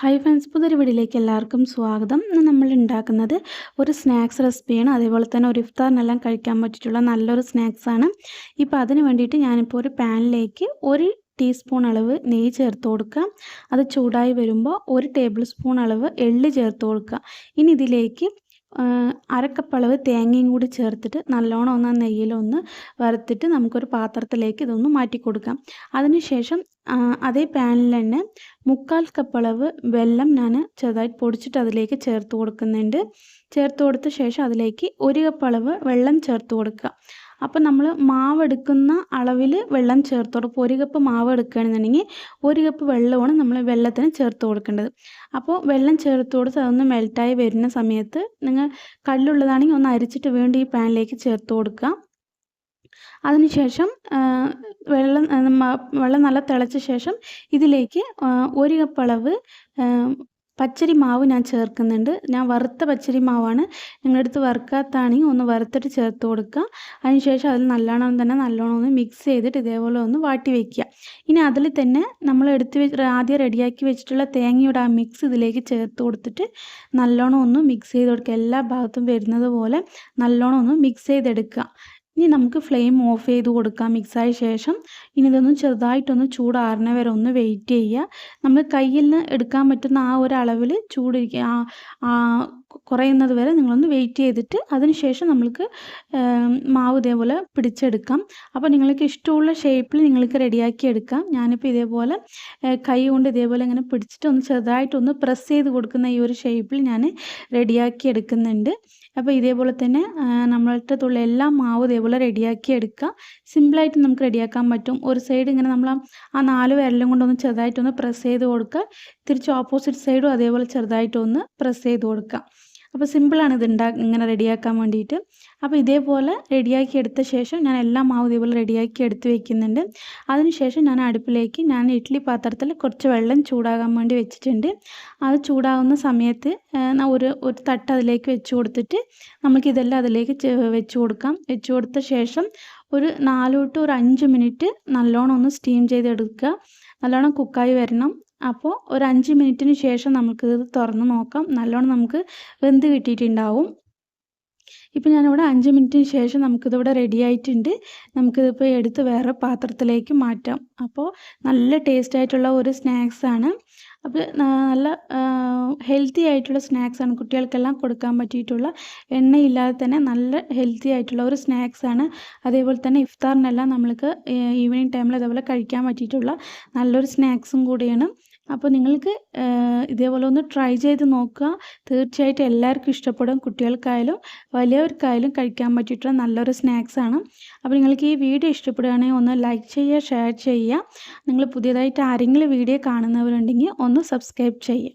Hi friends പുതിയൊരു എല്ലാവർക്കും സ്വാഗതം. ഇന്ന് നമ്മൾ ഉണ്ടാക്കുന്നത് ഒരു സ്നാക്സ് റെസിപ്പിയാണ്. അതേപോലെ തന്നെ ഒരു ഇഫ്താറിനെല്ലാം കഴിക്കാൻ പറ്റിയിട്ടുള്ള നല്ലൊരു സ്നാക്സാണ് ഇപ്പോൾ അതിന് വേണ്ടിയിട്ട് ഞാനിപ്പോൾ ഒരു പാനിലേക്ക് ഒരു ടീസ്പൂൺ അളവ് നെയ്യ് ചേർത്ത് കൊടുക്കുക. അത് ചൂടായി വരുമ്പോൾ ഒരു ടേബിൾ സ്പൂൺ അളവ് എള്ള് ചേർത്ത് കൊടുക്കുക. ഇനി ഇതിലേക്ക് അരക്കപ്പളവ് തേങ്ങയും കൂടി ചേർത്തിട്ട് നല്ലോണം ഒന്ന് നെയ്യിലൊന്ന് വറുത്തിട്ട് നമുക്കൊരു പാത്രത്തിലേക്ക് ഇതൊന്ന് മാറ്റി കൊടുക്കാം. അതിനുശേഷം അതേ പാനിൽ തന്നെ മുക്കാൽ കപ്പളവ് വെള്ളം ഞാൻ ചെറുതായിട്ട് പൊടിച്ചിട്ട് അതിലേക്ക് ചേർത്ത് കൊടുക്കുന്നുണ്ട്. ചേർത്ത് കൊടുത്ത ശേഷം അതിലേക്ക് ഒരു കപ്പളവ് വെള്ളം ചേർത്ത് കൊടുക്കുക. അപ്പോൾ നമ്മൾ മാവ് എടുക്കുന്ന അളവിൽ വെള്ളം ചേർത്ത് കൊടുക്കും ഒരു കപ്പ് മാവ് എടുക്കുകയാണെന്നുണ്ടെങ്കിൽ ഒരു കപ്പ് വെള്ളമാണ് നമ്മൾ വെള്ളത്തിന് ചേർത്ത് കൊടുക്കേണ്ടത്. അപ്പോൾ വെള്ളം ചേർത്ത് കൊടുത്ത് അതൊന്ന് മെൽറ്റായി വരുന്ന സമയത്ത് നിങ്ങൾ കല്ലുള്ളതാണെങ്കിൽ ഒന്ന് അരിച്ചിട്ട് വീണ്ടും ഈ പാനിലേക്ക് ചേർത്ത് കൊടുക്കുക. അതിനുശേഷം വെള്ളം വെള്ളം നല്ല തിളച്ച ശേഷം ഇതിലേക്ക് ഒരു കപ്പ് അളവ് പച്ചരി മാവ് ഞാൻ ചേർക്കുന്നുണ്ട്. ഞാൻ വറുത്ത പച്ചരി മാവാണ്. നിങ്ങളുടെ അടുത്ത് വറുക്കാത്താണെങ്കിൽ ഒന്ന് വറുത്തിട്ട് ചേർത്ത് കൊടുക്കുക. അതിനുശേഷം അതിൽ നല്ലോണം തന്നെ നല്ലോണം ഒന്ന് മിക്സ് ചെയ്തിട്ട് ഇതേപോലെ ഒന്ന് വാട്ടി വെക്കുക. ഇനി അതിൽ തന്നെ നമ്മൾ എടുത്ത് ആദ്യം റെഡിയാക്കി വെച്ചിട്ടുള്ള തേങ്ങയുടെ ആ മിക്സ് ഇതിലേക്ക് ചേർത്ത് കൊടുത്തിട്ട് നല്ലോണം ഒന്ന് മിക്സ് ചെയ്ത് കൊടുക്കുക. എല്ലാ ഭാഗത്തും വരുന്നത് പോലെ നല്ലോണം ഒന്ന് മിക്സ് ചെയ്തെടുക്കുക. ഇനി നമുക്ക് ഫ്ലെയിം ഓഫ് ചെയ്ത് കൊടുക്കാം. മിക്സായ ശേഷം ഇനി ഇതൊന്ന് ചെറുതായിട്ടൊന്ന് ചൂടാറുന്ന വരെ ഒന്ന് വെയിറ്റ് ചെയ്യുക. നമ്മൾ കയ്യിൽ നിന്ന് എടുക്കാൻ പറ്റുന്ന ആ ഒരു അളവിൽ ചൂടിരിക്കുക കുറയുന്നത് വരെ നിങ്ങളൊന്ന് വെയിറ്റ് ചെയ്തിട്ട് അതിനുശേഷം നമ്മൾക്ക് മാവ് ഇതേപോലെ പിടിച്ചെടുക്കാം. അപ്പോൾ നിങ്ങൾക്ക് ഇഷ്ടമുള്ള ഷേപ്പിൽ നിങ്ങൾക്ക് റെഡിയാക്കി എടുക്കാം. ഞാനിപ്പോൾ ഇതേപോലെ കൈ കൊണ്ട് ഇതേപോലെ ഇങ്ങനെ പിടിച്ചിട്ട് ഒന്ന് ചെറുതായിട്ടൊന്ന് പ്രസ് ചെയ്ത് കൊടുക്കുന്ന ഈ ഒരു ഷേപ്പിൽ ഞാൻ റെഡിയാക്കി എടുക്കുന്നുണ്ട്. അപ്പോൾ ഇതേപോലെ തന്നെ നമ്മളുടെ തുള്ള എല്ലാ മാവ് ഇതേപോലെ റെഡിയാക്കി എടുക്കുക. സിമ്പിളായിട്ട് നമുക്ക് റെഡിയാക്കാൻ പറ്റും. ഒരു സൈഡ് ഇങ്ങനെ നമ്മൾ ആ നാല് വിരലും കൊണ്ടൊന്ന് ചെറുതായിട്ടൊന്ന് പ്രസ് ചെയ്ത് കൊടുക്കുക. തിരിച്ച് ഓപ്പോസിറ്റ് സൈഡും അതേപോലെ ചെറുതായിട്ടൊന്ന് പ്രസ് ചെയ്ത് കൊടുക്കുക. അപ്പോൾ സിമ്പിളാണ് ഇത് ഉണ്ടാ ഇങ്ങനെ റെഡിയാക്കാൻ വേണ്ടിയിട്ട്. അപ്പോൾ ഇതേപോലെ റെഡിയാക്കി എടുത്ത ശേഷം ഞാൻ എല്ലാ മാവ് ഇതേപോലെ റെഡിയാക്കി എടുത്ത് വെക്കുന്നുണ്ട്. അതിനുശേഷം ഞാൻ അടുപ്പിലേക്ക് ഞാൻ ഇഡ്ഡലി പാത്രത്തിൽ കുറച്ച് വെള്ളം ചൂടാകാൻ വേണ്ടി വെച്ചിട്ടുണ്ട്. അത് ചൂടാവുന്ന സമയത്ത് ഒരു ഒരു തട്ട് അതിലേക്ക് വെച്ച് കൊടുത്തിട്ട് നമുക്കിതെല്ലാം അതിലേക്ക് വെച്ച് കൊടുക്കാം. വെച്ച് കൊടുത്ത ശേഷം ഒരു നാലോട്ട് ഒരു അഞ്ച് മിനിറ്റ് നല്ലോണം ഒന്ന് സ്റ്റീം ചെയ്തെടുക്കുക. നല്ലോണം കുക്കായി വരണം. അപ്പോൾ ഒരു അഞ്ച് മിനിറ്റിന് ശേഷം നമുക്ക് ഇത് തുറന്ന് നോക്കാം. നല്ലോണം നമുക്ക് വെന്ത് കിട്ടിയിട്ടുണ്ടാവും. ഇപ്പം ഞാനിവിടെ അഞ്ച് മിനിറ്റിന് ശേഷം നമുക്കിതിവിടെ റെഡി ആയിട്ടുണ്ട്. നമുക്കിതിപ്പോൾ എടുത്ത് വേറെ പാത്രത്തിലേക്ക് മാറ്റാം. അപ്പോൾ നല്ല ടേസ്റ്റ് ആയിട്ടുള്ള ഒരു സ്നാക്സാണ് അപ്പോൾ നല്ല ഹെൽത്തി ആയിട്ടുള്ള സ്നാക്സാണ് കുട്ടികൾക്കെല്ലാം കൊടുക്കാൻ പറ്റിയിട്ടുള്ള എണ്ണയില്ലാതെ തന്നെ നല്ല ഹെൽത്തി ആയിട്ടുള്ള ഒരു സ്നാക്സാണ് അതേപോലെ തന്നെ ഇഫ്താറിനെല്ലാം നമ്മൾക്ക് ഈവനിങ് ടൈമിൽ അതേപോലെ കഴിക്കാൻ പറ്റിയിട്ടുള്ള നല്ലൊരു സ്നാക്സും കൂടിയാണ്. അപ്പോൾ നിങ്ങൾക്ക് ഇതേപോലെ ഒന്ന് ട്രൈ ചെയ്ത് നോക്കുക. തീർച്ചയായിട്ടും എല്ലാവർക്കും ഇഷ്ടപ്പെടും. കുട്ടികൾക്കായാലും വലിയവർക്കായാലും കഴിക്കാൻ പറ്റിയിട്ടുള്ള നല്ലൊരു സ്നാക്സാണ് അപ്പോൾ നിങ്ങൾക്ക് ഈ വീഡിയോ ഇഷ്ടപ്പെടുകയാണെങ്കിൽ ഒന്ന് ലൈക്ക് ചെയ്യുക ഷെയർ ചെയ്യുക. നിങ്ങൾ പുതിയതായിട്ട് ആരെങ്കിലും വീഡിയോ കാണുന്നവരുണ്ടെങ്കിൽ ഒന്ന് സബ്സ്ക്രൈബ് ചെയ്യുക.